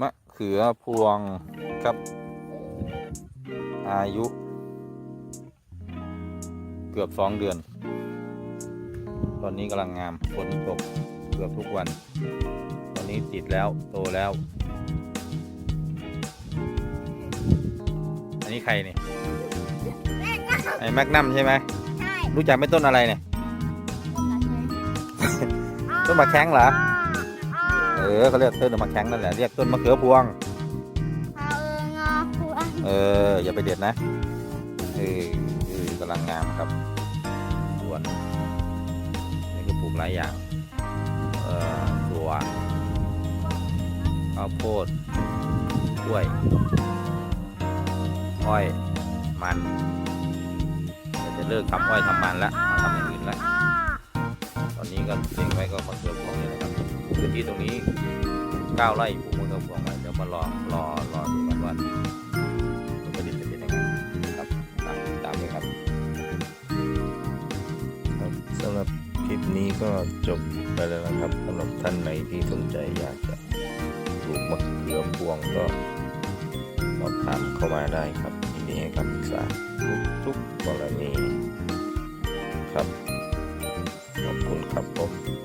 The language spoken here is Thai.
มะเขือพวงครับ อายุ เกือบสองเดือน ตอนนี้กำลังงามฝนตกเกือบทุกวัน ตอนนี้ติดแล้วโตแล้ว อันนี้ใครเนี่ยไอ้แมกนัมใช่ไหมใช่ รู้จักไหม่ต้นอะไรเนี่ย ต้นมะแข้งเหรอ เออเขาเรียกต้นมะแข้งนั่นแหละเรียกต้นมะเขือพวง เอาเอองอพวงเออ อย่าไปเด็ดนะเออเออกำลังงามครับส่วนนี่ก็ปลูกหลายอย่าง เอ่อถั่วข้าวโพดกล้วยอ้อยมันเดี๋ยวจะเลิกทำอ้อยทำมันแล้วมาทำอย่างอื่นแล้วตอนนี้ก็เล็งไว้ก็มะเขือพวงนี่แหละครับ พื้นที่ตรงนี้ก้าไร่ปลูกมะเขือพวงไว้เดี๋ยวมารอรอรอดูกันว่าผลผลิตจะเป็นยังไงครับตามตามเลยครับครับสำหรับคลิปนี้ก็จบไปแล้วนะครับสำหรับท่านไหนที่สนใจอยากจะปลูกมะเขือพวงก็สอบถามเข้ามาได้ครับยินดีให้คำปรึกษาทุกทุกกรณีครับขอบคุณครับผม